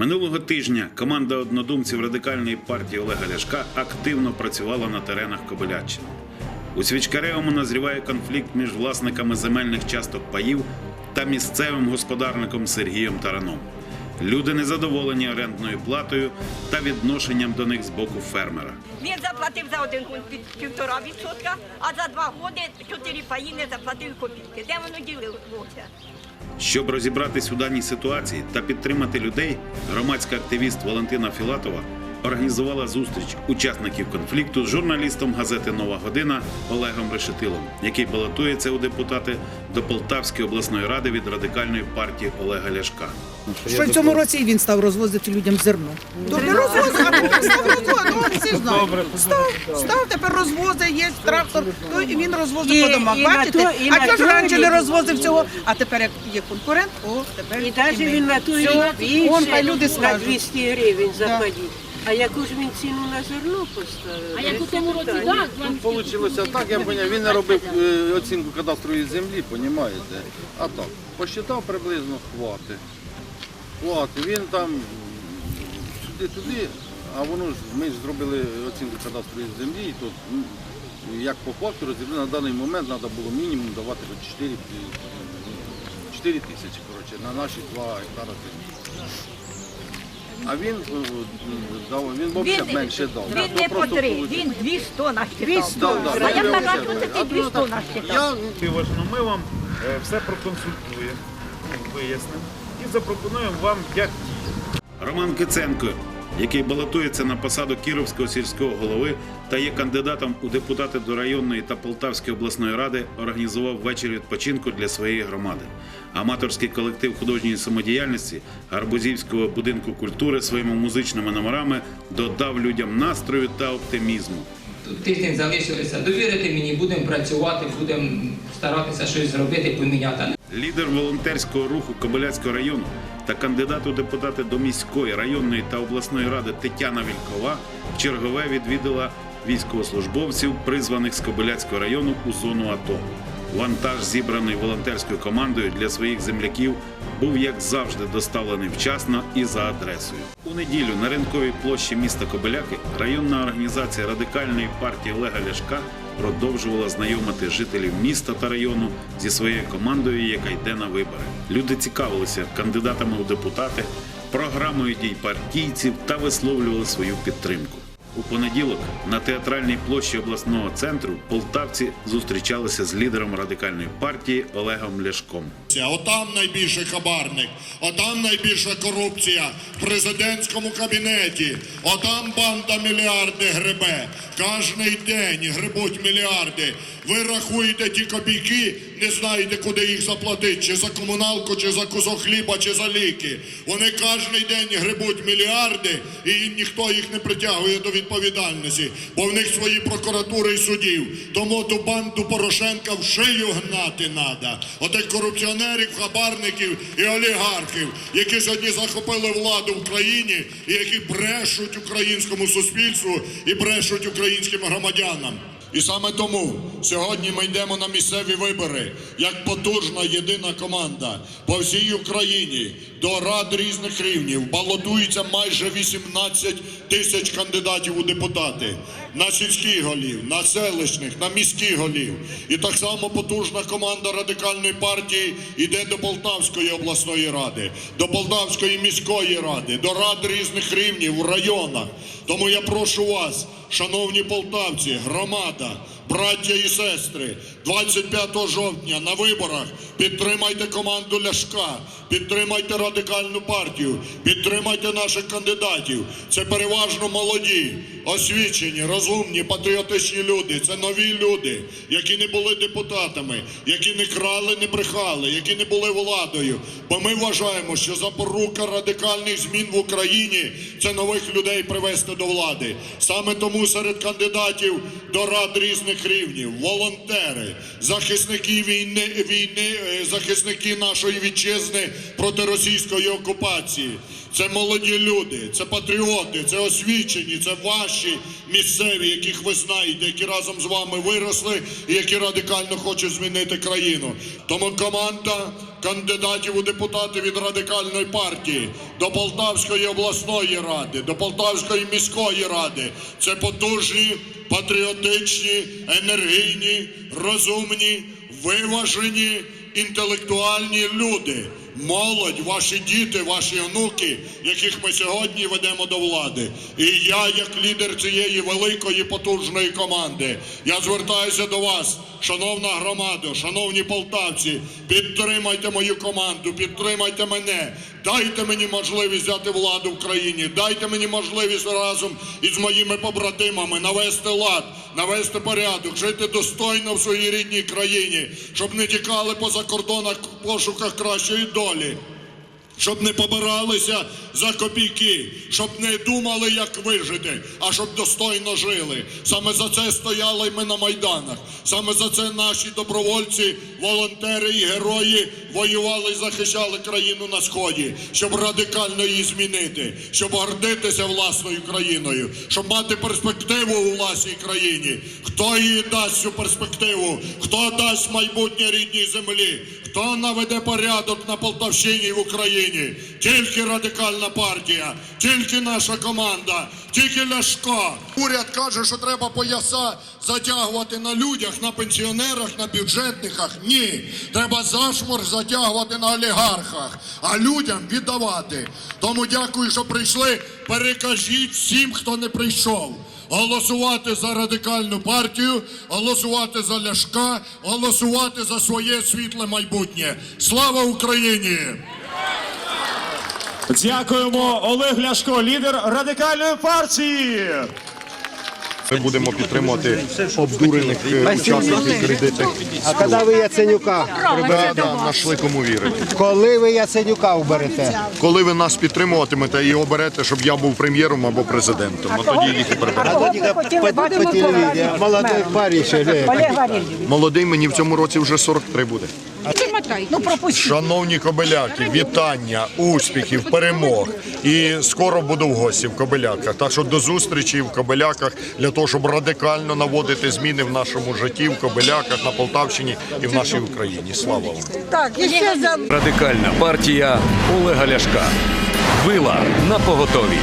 Минулого тижня команда однодумців радикальної партії Олега Ляшка активно працювала на теренах Кобиляччини. У Свічкаревому назріває конфлікт між власниками земельних часток паїв та місцевим господарником Сергієм Тараном. Люди незадоволені орендною платою та відношенням до них з боку фермера. Він заплатив за один під півтора відсотка, а за два роки чотири паї не заплатив копійки. Де воно ділилося? Щоб розібратись у даній ситуації та підтримати людей, громадська активіст Валентина Філатова організувала зустріч учасників конфлікту з журналістом газети Нова година Олегом Решетилом, який балотується у депутати до Полтавської обласної ради від радикальної партії Олега Ляшка. Що в цьому році і він став розвозити людям зерно. Добре, розвозить, а тепер став розвозити, ну, всі знають. Став, став, тепер розвозить, є трактор, то і він розвозить по домах. Бачите? а чого ж раніше не розвозив цього, а тепер як є конкурент, о, тепер І навіть він на той Все, рік вон, хай більше люди на скажуть. 200 гривень заплатив. А яку ж він ціну на зерно поставив? А як у тому році так, Тут вийшло так, я поняв, він не робив е, оцінку кадастрової землі, понімаєте? А так, посчитав приблизно хвати. Хвати, він там туди-туди, а воно ж, ми ж зробили оцінку кадастрової землі, і тут як по факту розібрали, на даний момент треба було мінімум давати хоч 4, 4 тисячі коротше, на наші 2 гектара землі. А він е, дав, він взагалі менше дав. він не по три, він дві сто насчитав. Да, да, А я я що ти дві то сто так, насчитав. Я ми вам е, все проконсультуємо, ну, вияснимо і запропонуємо вам, як діяти. Роман Киценко, який балотується на посаду Кіровського сільського голови та є кандидатом у депутати до районної та Полтавської обласної ради, організував вечір відпочинку для своєї громади. Аматорський колектив художньої самодіяльності Гарбузівського будинку культури своїми музичними номерами додав людям настрою та оптимізму. Тиждень залишилися. Довірити мені, будемо працювати, будемо старатися щось зробити, поміняти. Лідер волонтерського руху Кобиляцького району та кандидат у депутати до міської, районної та обласної ради Тетяна Вількова чергове відвідала військовослужбовців, призваних з Кобиляцького району у зону АТО. Вантаж, зібраний волонтерською командою для своїх земляків, був як завжди доставлений вчасно і за адресою. У неділю на ринковій площі міста Кобиляки районна організація радикальної партії Олега Ляшка продовжувала знайомити жителів міста та району зі своєю командою, яка йде на вибори. Люди цікавилися кандидатами у депутати, програмою дій партійців та висловлювали свою підтримку. У понеділок на театральній площі обласного центру полтавці зустрічалися з лідером радикальної партії Олегом Ляшком. Отам найбільший хабарник, отам найбільша корупція в президентському кабінеті, отам банда мільярди гребе. Кожний день гребуть мільярди. Ви рахуєте ті копійки, не знаєте, куди їх заплатити, чи за комуналку, чи за кусок хліба, чи за ліки. Вони кожний день гребуть мільярди, і ніхто їх не притягує до відповідальності, бо в них свої прокуратури і судів. Тому ту банду Порошенка в шию гнати треба. Отих корупціонерів, хабарників і олігархів, які сьогодні захопили владу в країні і які брешуть українському суспільству і брешуть українським громадянам. І саме тому сьогодні ми йдемо на місцеві вибори як потужна єдина команда по всій Україні до рад різних рівнів балотується майже 18 тисяч кандидатів у депутати на сільських голів, на селищних, на міських голів. І так само потужна команда радикальної партії йде до Полтавської обласної ради, до Полтавської міської ради, до рад різних рівнів в районах. Тому я прошу вас, шановні полтавці, громада, браття і сестри, 25 жовтня на виборах підтримайте команду Ляшка, підтримайте радикальну партію, підтримайте наших кандидатів. Це переважно молоді, освічені, розумні, патріотичні люди. Це нові люди, які не були депутатами, які не крали, не брехали, які не були владою. Бо ми вважаємо, що запорука радикальних змін в Україні це нових людей привести до влади. Саме тому серед кандидатів до рад різних рівнів, волонтери, захисники війни, війни, е, захисники нашої вітчизни проти російської окупації. Це молоді люди, це патріоти, це освічені, це ваші місцеві, яких ви знаєте, які разом з вами виросли і які радикально хочуть змінити країну. Тому команда кандидатів у депутати від радикальної партії до Полтавської обласної ради, до Полтавської міської ради. Це потужні, патріотичні, енергійні, розумні, виважені, інтелектуальні люди. Молодь, ваші діти, ваші онуки, яких ми сьогодні ведемо до влади. І я, як лідер цієї великої потужної команди, я звертаюся до вас, шановна громада, шановні полтавці, підтримайте мою команду, підтримайте мене, дайте мені можливість взяти владу в країні, дайте мені можливість разом із моїми побратимами навести лад, навести порядок, жити достойно в своїй рідній країні, щоб не тікали по закордонах в пошуках кращої долі. Dolly. Щоб не побиралися за копійки, щоб не думали, як вижити, а щоб достойно жили. Саме за це стояли ми на майданах. Саме за це наші добровольці, волонтери і герої воювали і захищали країну на сході, щоб радикально її змінити, щоб гордитися власною країною, щоб мати перспективу у власній країні. Хто їй дасть цю перспективу? Хто дасть майбутнє рідній землі? Хто наведе порядок на Полтавщині і в Україні? Тільки радикальна партія, тільки наша команда, тільки Ляшко. Уряд каже, що треба пояса затягувати на людях, на пенсіонерах, на бюджетниках. Ні, треба зашмор затягувати на олігархах, а людям віддавати. Тому дякую, що прийшли. Перекажіть всім, хто не прийшов. Голосувати за радикальну партію, голосувати за Ляшка, голосувати за своє світле майбутнє. Слава Україні! Дякуємо, Олег Ляшко, лідер радикальної партії. Ми будемо підтримувати обдурених учасників кредитних. А коли ви Яценюка? Да, да, нашли кому вірити. Коли ви Яценюка уберете? Коли ви нас підтримуватимете і оберете, щоб я був прем'єром або президентом, от тоді їх і приберете. Тоді по, по телевізору. Молодой парень ще. Олег Молодий мені в цьому році вже 43 буде. Ну пропустіть. Шановні кобеляки, вітання, успіхів, перемог. І скоро буду в гості в Кобеляках. Так що до зустрічі в Кобеляках для того, щоб радикально наводити зміни в нашому житті, в Кобеляках, на Полтавщині і в нашій Україні. Слава вам! Так, і ще за Радикальна партія Олега Ляшка. Вила на поготові.